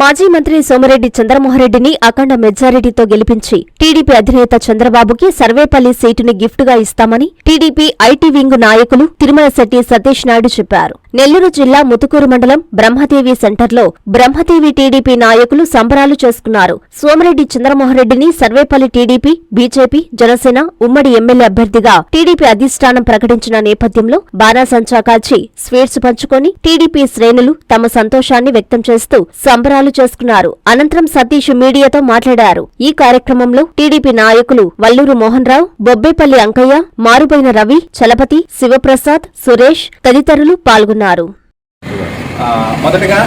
మాజీ మంత్రి సోమిరెడ్డి చంద్రమోహన్రెడ్డిని అఖండ మెజారిటీతో గెలిపించి టీడీపీ అధినేత చంద్రబాబుకి సర్వేపల్లి సీటుని గిఫ్ట్గా ఇస్తామని టీడీపీ ఐటీ వింగ్ నాయకులు తిరుమల శెట్టి సతీష్ నాయుడు చెప్పారు. నెల్లూరు జిల్లా ముతుకూరు మండలం బ్రహ్మదేవి సెంటర్లో బ్రహ్మదేవి టీడీపీ నాయకులు సంబరాలు చేసుకున్నారు. సోమిరెడ్డి చంద్రమోహన్రెడ్డిని సర్వేపల్లి టీడీపీ బీజేపీ జనసేన ఉమ్మడి ఎమ్మెల్యే అభ్యర్థిగా టీడీపీ అధిష్టానం ప్రకటించిన నేపథ్యంలో బాణాసంచా కాల్చి స్వీట్స్ పంచుకొని టీడీపీ శ్రేణులు తమ సంతోషాన్ని వ్యక్తం చేస్తూ సంబరాలు చేసుకున్నారు. అనంతరం సతీష్ మీడియాతో మాట్లాడారు. ఈ కార్యక్రమంలో టీడీపీ నాయకులు వల్లూరు మోహన్ రావు బొబ్బేపల్లి అంకయ్య మారుబైన రవి చలపతి శివప్రసాద్ సురేష్ తదితరులు పాల్గొన్నారు. మొదటగా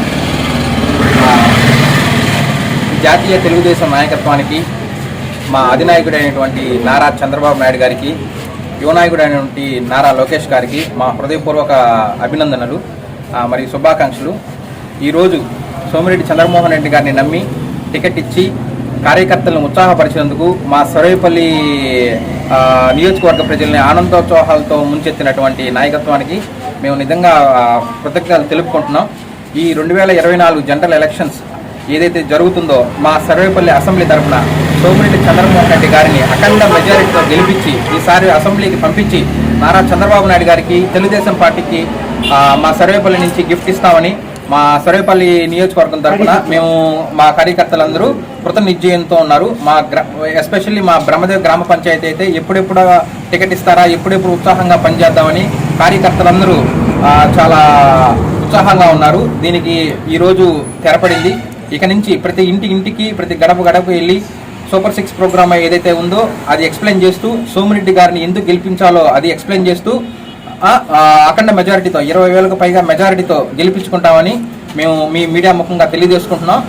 జాతీయ తెలుగుదేశం నాయకత్వానికి మా అధినాయకుడైనటువంటి నారా చంద్రబాబు నాయుడు గారికి యువనాయకుడైనటువంటి నారా లోకేష్ గారికి మా హృదయపూర్వక అభినందనలు మరియు శుభాకాంక్షలు. ఈరోజు సోమిరెడ్డి చంద్రమోహన్ రెడ్డి గారిని నమ్మి టికెట్ ఇచ్చి కార్యకర్తలను ఉత్సాహపరిచినందుకు మా సర్వేపల్లి నియోజకవర్గ ప్రజల్ని ఆనందోత్సాహాలతో ముంచెత్తినటువంటి నాయకత్వానికి మేము నిజంగా కృతజ్ఞతలు తెలుపుకుంటున్నాం. ఈ రెండు వేల ఇరవై నాలుగు జనరల్ ఎలక్షన్స్ ఏదైతే జరుగుతుందో మా సర్వేపల్లి అసెంబ్లీ తరఫున సోమిరెడ్డి చంద్రమోహన్ రెడ్డి గారిని అఖండ మెజారిటీతో గెలిపించి ఈసారి అసెంబ్లీకి పంపించి నారా చంద్రబాబు నాయుడు గారికి తెలుగుదేశం పార్టీకి మా సర్వేపల్లి నుంచి గిఫ్ట్ ఇస్తామని మా సర్వేపల్లి నియోజకవర్గం తరఫున మేము మా కార్యకర్తలందరూ కృత నిశ్చయంతో ఉన్నారు. మా గ్ర ఎస్పెషల్లీ మా బ్రహ్మదేవ్ గ్రామ పంచాయతీ అయితే ఎప్పుడెప్పుడు టికెట్ ఇస్తారా ఎప్పుడెప్పుడు ఉత్సాహంగా పనిచేద్దామని కార్యకర్తలందరూ చాలా ఉత్సాహంగా ఉన్నారు. దీనికి ఈరోజు తెరపడింది. ఇక నుంచి ప్రతి ఇంటి ఇంటికి ప్రతి గడప గడప వెళ్ళి సూపర్ సిక్స్ ప్రోగ్రామ్ ఏదైతే ఉందో అది ఎక్స్ప్లెయిన్ చేస్తూ సోమిరెడ్డి గారిని ఎందుకు గెలిపించాలో అది ఎక్స్ప్లెయిన్ చేస్తూ అఖండ మెజారిటీతో ఇరవై వేలకు పైగా మెజారిటీతో గెలిపించుకుంటామని మేము మీ మీడియా ముఖంగా తెలియజేసుకుంటున్నాం.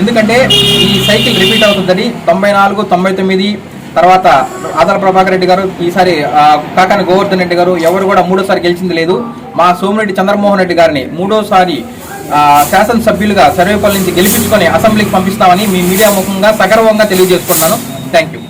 ఎందుకంటే ఈ సైకిల్ రిపీట్ అవుతుందని తొంభై నాలుగు తొంభై తొమ్మిది తర్వాత ఆదర ప్రభాకర్ రెడ్డి గారు ఈసారి కాకాని గోవర్ధన్ రెడ్డి గారు ఎవరు కూడా మూడోసారి గెలిచింది లేదు. మా సోమిరెడ్డి చంద్రమోహన్ రెడ్డి గారిని మూడోసారి శాసనసభ్యులుగా సర్వేపల్లి నుంచి గెలిపించుకొని అసెంబ్లీకి పంపిస్తామని మీ మీడియా ముఖంగా సగర్వంగా తెలియజేసుకుంటున్నాను. Thank you